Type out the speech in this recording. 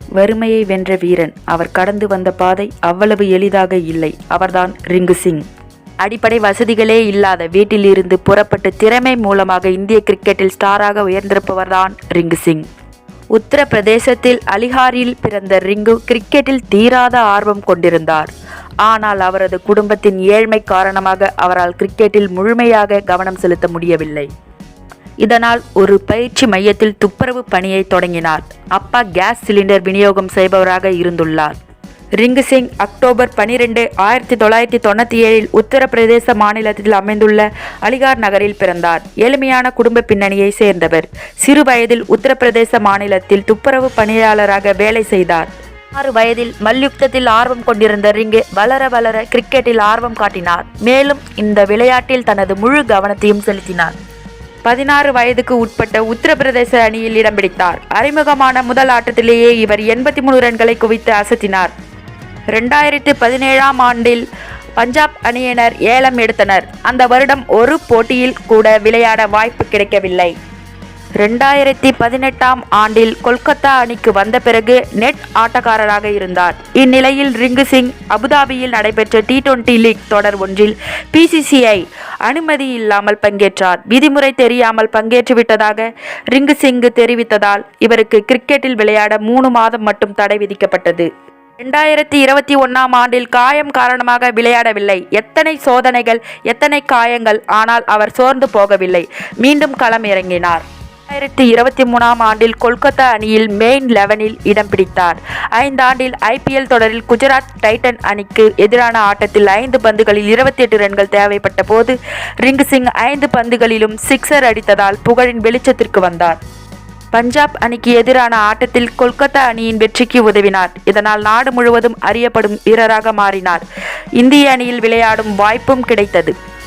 வறுமையை வென்ற வீரன். அவர் கடந்து வந்த பாதை அவ்வளவு எளிதாக இல்லை. அவர்தான் ரிங்கு சிங் அடிப்படை வசதிகளே இல்லாத வீட்டிலிருந்து புறப்பட்டு திறமை மூலமாக இந்திய கிரிக்கெட்டில் ஸ்டாராக உயர்ந்திருப்பவர்தான் ரிங்கு சிங் உத்தரப்பிரதேசத்தில் அலிகாரில் பிறந்த ரிங்கு கிரிக்கெட்டில் தீராத ஆர்வம் கொண்டிருந்தார். ஆனால் அவரது குடும்பத்தின் ஏழ்மை காரணமாக அவரால் கிரிக்கெட்டில் முழுமையாக கவனம் செலுத்த முடியவில்லை. இதனால் ஒரு பயிற்சி மையத்தில் துப்புரவு பணியை தொடங்கினார். அப்பா கேஸ் சிலிண்டர் விநியோகம் செய்பவராக இருந்துள்ளார். ரிங்கு சிங் அக்டோபர் பனிரெண்டு ஆயிரத்தி தொள்ளாயிரத்தி தொண்ணூற்றி ஏழில் உத்தரப்பிரதேச மாநிலத்தில் அமைந்துள்ள அலிகார் நகரில் பிறந்தார். எளிமையான குடும்ப பின்னணியை சேர்ந்தவர். சிறு வயதில் உத்தரப்பிரதேச மாநிலத்தில் துப்புரவு பணியாளராக வேலை செய்தார். ஆறு வயதில் மல்யுத்தத்தில் ஆர்வம் கொண்டிருந்த ரிங்கு வளர வளர கிரிக்கெட்டில் ஆர்வம் காட்டினார். மேலும் இந்த விளையாட்டில் தனது முழு கவனத்தையும் செலுத்தினார். பதினாறு வயதுக்கு உட்பட்ட உத்தரப்பிரதேச அணியில் இடம் பிடித்தார். அறிமுகமான முதல் ஆட்டத்திலேயே இவர் எண்பத்தி மூணு ரன்களை குவித்து அசத்தினார். ரெண்டாயிரத்து பதினேழாம் ஆண்டில் பஞ்சாப் அணியினர் ஏலம் எடுத்தனர். அந்த வருடம் ஒரு போட்டியில் கூட விளையாட வாய்ப்பு கிடைக்கவில்லை. ரெண்டாயிரத்தி பதினெட்டாம் ஆண்டில் கொல்கத்தா அணிக்கு வந்த பிறகு நெட் ஆட்டக்காரராக இருந்தார். இந்நிலையில் ரிங்கு சிங் அபுதாபியில் நடைபெற்ற டி டுவெண்டி லீக் தொடர் ஒன்றில் பிசிசிஐ அனுமதி இல்லாமல் பங்கேற்றார். விதிமுறை தெரியாமல் பங்கேற்று விட்டதாக ரிங்கு சிங்கு தெரிவித்ததால் இவருக்கு கிரிக்கெட்டில் விளையாட மூணு மாதம் மட்டும் தடை விதிக்கப்பட்டது. ரெண்டாயிரத்தி இருபத்தி ஒன்றாம் ஆண்டில் காயம் காரணமாக விளையாடவில்லை. எத்தனை சோதனைகள் எத்தனை காயங்கள் ஆனால் அவர் சோர்ந்து போகவில்லை. மீண்டும் களம் இறங்கினார் ரெண்டாயிரத்தி இருபத்தி மூணாம் ஆண்டில் கொல்கத்தா அணியில் மெயின் லெவனில் இடம் பிடித்தார். ஐந்தாண்டில் ஐபிஎல் தொடரில் குஜராத் டைட்டன் அணிக்கு எதிரான ஆட்டத்தில் ஐந்து பந்துகளில் இருபத்தி எட்டு ரன்கள் தேவைப்பட்ட போது ரிங்கு சிங் ஐந்து பந்துகளிலும் சிக்ஸர் அடித்ததால் புகழின் வெளிச்சத்திற்கு வந்தார். பஞ்சாப் அணிக்கு எதிரான ஆட்டத்தில் கொல்கத்தா அணியின் வெற்றிக்கு உதவினார். இதனால் நாடு முழுவதும் அறியப்படும் வீரராக மாறினார். இந்திய அணியில் விளையாடும் வாய்ப்பும் கிடைத்தது.